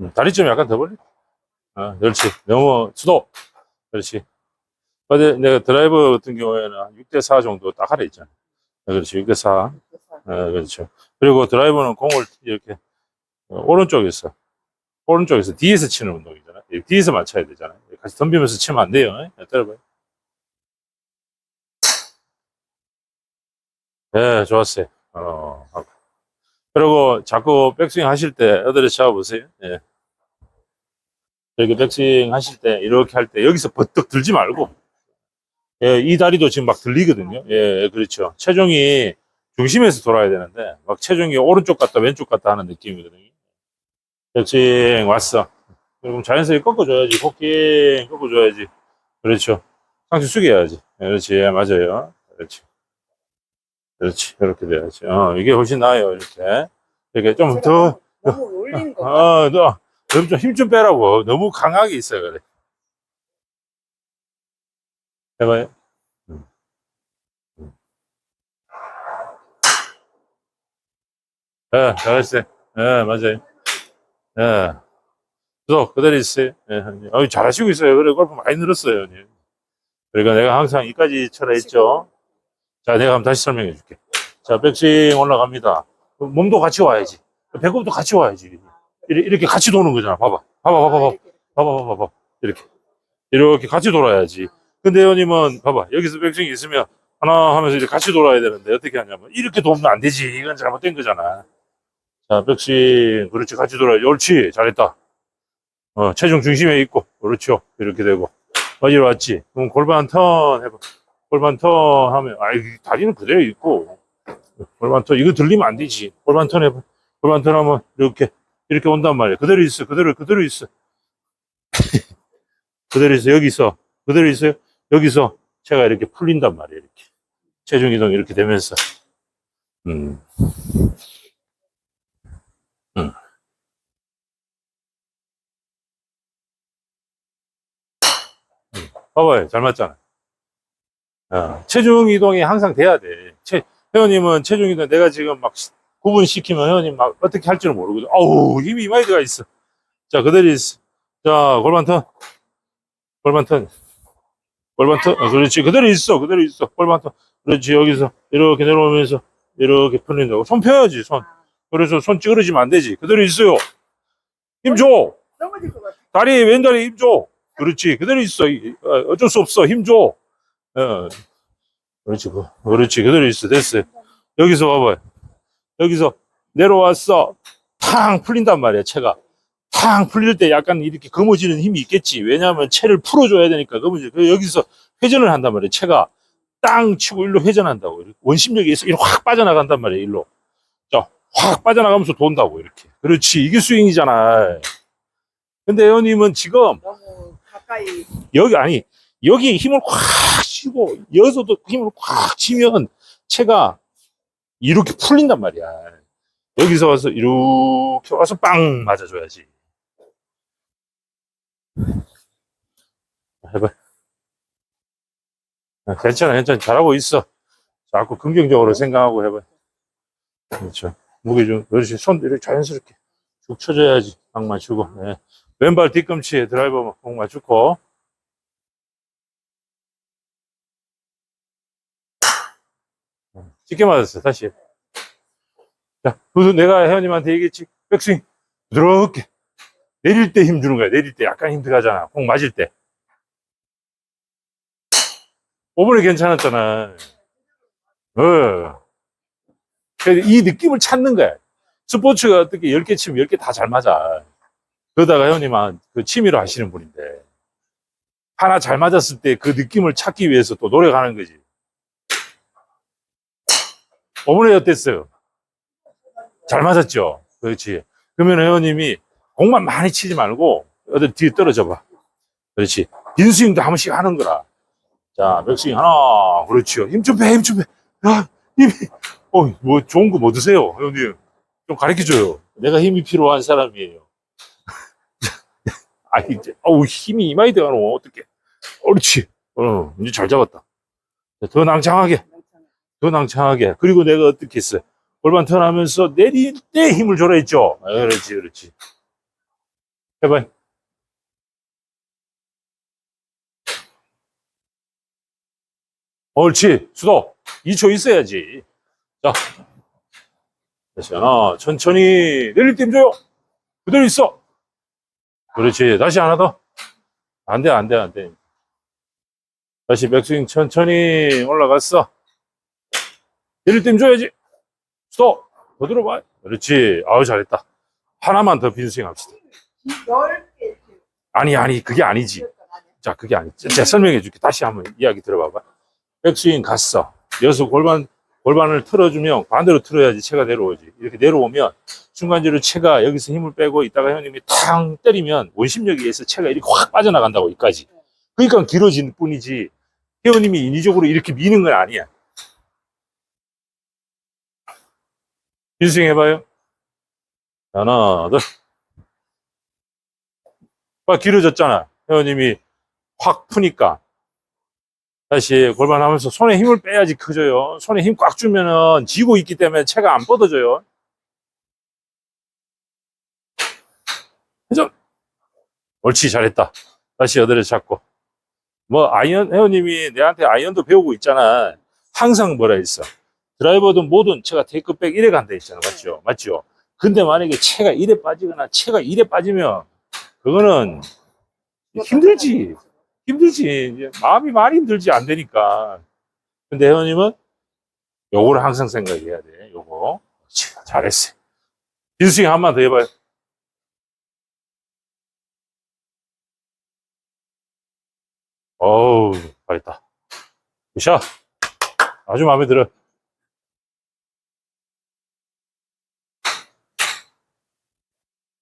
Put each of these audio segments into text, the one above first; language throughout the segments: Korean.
음, 다리 좀 약간 더 벌리. 어, 그렇지. 너무 수도. 그렇지. 어제 내가 드라이버 같은 경우에는 6대4 정도 딱 하라 했잖아. 어, 그렇지. 6대4. 어, 그렇죠. 그리고 드라이버는 공을 이렇게 어, 오른쪽에서, 오른쪽에서 뒤에서 치는 운동이잖아. 이 뒤에서 맞춰야 되잖아. 같이 덤비면서 치면 안 돼요. 예, 때려봐요. 예, 좋았어요. 어. 그리고 자꾸 백스윙 하실 때 어드레스 잡아보세요. 예. 이렇게 백스윙 하실 때, 이렇게 할 때, 여기서 버뜩 들지 말고, 예, 이 다리도 지금 막 들리거든요. 예, 그렇죠. 체중이 중심에서 돌아야 되는데, 막 체중이 오른쪽 갔다 왼쪽 갔다 하는 느낌이거든요. 백스윙 왔어. 그럼 자연스럽게 꺾어줘야지. 코킹 꺾어줘야지. 그렇죠. 상체 숙여야지. 예, 그렇지. 예, 맞아요. 그렇지. 그렇지. 이렇게 돼야지. 어, 이게 훨씬 나아요. 이렇게. 이렇게 좀 더, 너무 올린 거. 어, 너, 너무 좀 힘 좀 빼라고. 너무 강하게 있어요, 그래. 해봐요. 음. 음. 예, 잘했어요. 예, 맞아요. 예. 또, 그대로 있어요. 예. 어이, 잘하시고 있어요. 그래, 골프 많이 늘었어요, 형님. 그러니까 내가 항상 이까지 쳐라 했죠. 자, 내가 한번 다시 설명해 줄게. 자, 백스윙 올라갑니다. 그럼 몸도 같이 와야지. 배꼽도 같이 와야지. 이렇게, 같이 도는 거잖아. 봐봐. 봐봐, 봐봐, 봐봐. 봐봐, 봐봐, 봐봐. 이렇게. 이렇게 같이 돌아야지. 근데 회원님은, 봐봐. 여기서 백스윙이 있으면, 하나 하면서 이렇게 같이 돌아야 되는데, 어떻게 하냐면, 이렇게 돌면 안 되지. 이건 잘못된 거잖아. 자, 백스윙. 그렇지. 같이 돌아야지. 옳지. 잘했다. 어, 체중 중심에 있고. 그렇죠. 이렇게 되고. 어디로 왔지? 그럼 골반 턴 해봐. 골반 턴 하면, 아이, 다리는 그대로 있고. 골반 턴, 이거 들리면 안 되지. 골반 턴 해봐. 골반 턴 하면, 이렇게, 이렇게 온단 말이야. 그대로 있어. 그대로, 그대로 있어. 그대로 있어. 여기 있어. 그대로 있어요. 여기서 체가 이렇게 풀린단 말이야. 이렇게. 체중 이동 이렇게 되면서. 음. 음. 음. 봐봐요. 잘 맞잖아. 어, 체중 이동이 항상 돼야 돼. 체, 회원님은 체중 이동 내가 지금 막 구분시키면 회원님 막 어떻게 할 줄은 모르거든. 어우, 힘이 많이 들어가 있어. 자, 그대로 있어. 자, 골반 턴. 골반 턴. 골반 턴. 어, 그렇지. 그대로 있어. 그대로 있어. 골반 턴. 그렇지. 여기서 이렇게 내려오면서 이렇게 풀린다고. 손 펴야지, 손. 그래서 손 찌그러지면 안 되지. 그대로 있어요. 힘 줘. 넘어질 것 같아. 다리, 왼다리 힘 줘. 그렇지. 그대로 있어. 이- 어, 어쩔 수 없어. 힘 줘. 어. 그렇지. 그- 그렇지. 그대로 있어. 됐어요. 여기서 봐봐요. 여기서 내려왔어. 탕 풀린단 말이야, 체가. 탕 풀릴 때 약간 이렇게 거머쥐는 힘이 있겠지. 왜냐하면 체를 풀어줘야 되니까 거머쥐. 그 여기서 회전을 한단 말이야, 체가. 땅 치고 일로 회전한다고. 원심력이 있어. 이렇게 확 빠져나간단 말이야, 일로. 자, 확 빠져나가면서 돈다고, 이렇게. 그렇지. 이게 스윙이잖아. 근데 회원님은 지금. 여기 아니 여기 힘을 꽉 쥐고 여기서도 힘을 꽉 쥐면 체가 이렇게 풀린단 말이야. 여기서 와서 이렇게 와서 빵 맞아줘야지. 해봐. 아, 괜찮아, 괜찮아. 잘하고 있어. 자꾸 긍정적으로 생각하고 해봐. 그렇죠. 무게 좀, 그렇지. 손 이렇게 자연스럽게 쭉 쳐줘야지. 딱 맞추고. 네. 왼발 뒤꿈치에 드라이버 공 맞추고. 쉽게 맞았어, 다시. 자, 그래서 내가 회원님한테 얘기했지. 백스윙. 부드럽게. 내릴 때 힘 주는 거야. 내릴 때 약간 힘 들어가잖아. 공 맞을 때. 5번에 괜찮았잖아. 어. 이 느낌을 찾는 거야. 스포츠가 어떻게 10개 치면 10개 다 잘 맞아. 그러다가 회원님은 그 취미로 하시는 분인데. 하나 잘 맞았을 때 그 느낌을 찾기 위해서 또 노력하는 거지. 어머니 어땠어요? 잘 맞았죠? 그렇지. 그러면 회원님이 공만 많이 치지 말고 어디 뒤에 떨어져 봐. 그렇지. 빈스윙도 한 번씩 하는 거라. 자, 백스윙 하나. 그렇죠. 힘좀 빼, 힘 좀 빼. 야, 힘이. 어, 뭐 좋은 거 뭐 드세요? 회원님. 좀 가르쳐 줘요. 내가 힘이 필요한 사람이에요. 아, 이제, 어우, 힘이 이마이 들어가노. 어떡해. 옳지. 어, 이제 잘 잡았다. 더 낭창하게. 더 낭창하게. 그리고 내가 어떻게 했어요? 골반 턴하면서 내릴 때 힘을 줘라 했죠? 아, 그렇지, 그렇지. 해봐요. 옳지. 수도. 2초 있어야지. 자. 다시 하나. 천천히. 내릴 때 힘줘요. 그대로 있어. 그렇지. 다시 하나 더. 안 돼, 안 돼, 안 돼. 다시 백스윙 천천히 올라갔어. 내릴 때 힘줘야지. 수도. 더 들어봐. 그렇지. 아우, 잘했다. 하나만 더 빈스윙 합시다. 넓게 아니, 아니, 그게 아니지. 자, 그게 아니지. 제가 설명해 줄게. 다시 한번 이야기 들어봐봐. 백스윙 갔어. 여기서 골반, 골반을 틀어주면 반대로 틀어야지 채가 내려오지. 이렇게 내려오면 순간적으로 채가 여기서 힘을 빼고 있다가 형님이 탕 때리면 원심력에 의해서 채가 이렇게 확 빠져나간다고, 여기까지. 그러니까 길어지는 뿐이지. 회원님이 인위적으로 이렇게 미는 건 아니야. 빈스윙 해봐요. 하나, 둘. 봐, 길어졌잖아. 회원님이 확 푸니까. 다시 골반 하면서 손에 힘을 빼야지 커져요. 손에 힘 꽉 주면은 지고 있기 때문에 채가 안 뻗어져요. 회전. 옳지, 잘했다. 다시 여드를 잡고. 뭐, 아이언, 회원님이 내한테 아이언도 배우고 있잖아. 항상 뭐라 했어. 드라이버든 뭐든 채가 테이크백 이래 간다 했잖아. 맞죠? 맞죠? 근데 만약에 채가 이래 빠지거나 채가 이래 빠지면 그거는 힘들지. 힘들지. 이제 마음이 많이 힘들지 안 되니까. 근데 회원님은 요거를 항상 생각해야 돼. 요거. 잘했어. 빈스윙 한 번 더 해봐요. 어우, 잘했다. 굿샷. 아주 마음에 들어.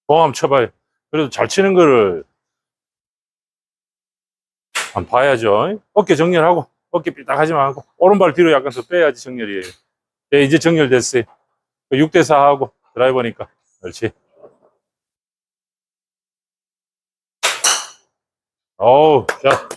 공 한번 쳐봐요. 그래도 잘 치는 거를 한번 봐야죠. 어깨 정렬하고, 어깨 삐딱 하지 말고, 오른발 뒤로 약간 더 빼야지 정렬이에요. 네, 이제 정렬됐어요. 6대 4 하고, 드라이버니까. 그렇지. 어우, 자.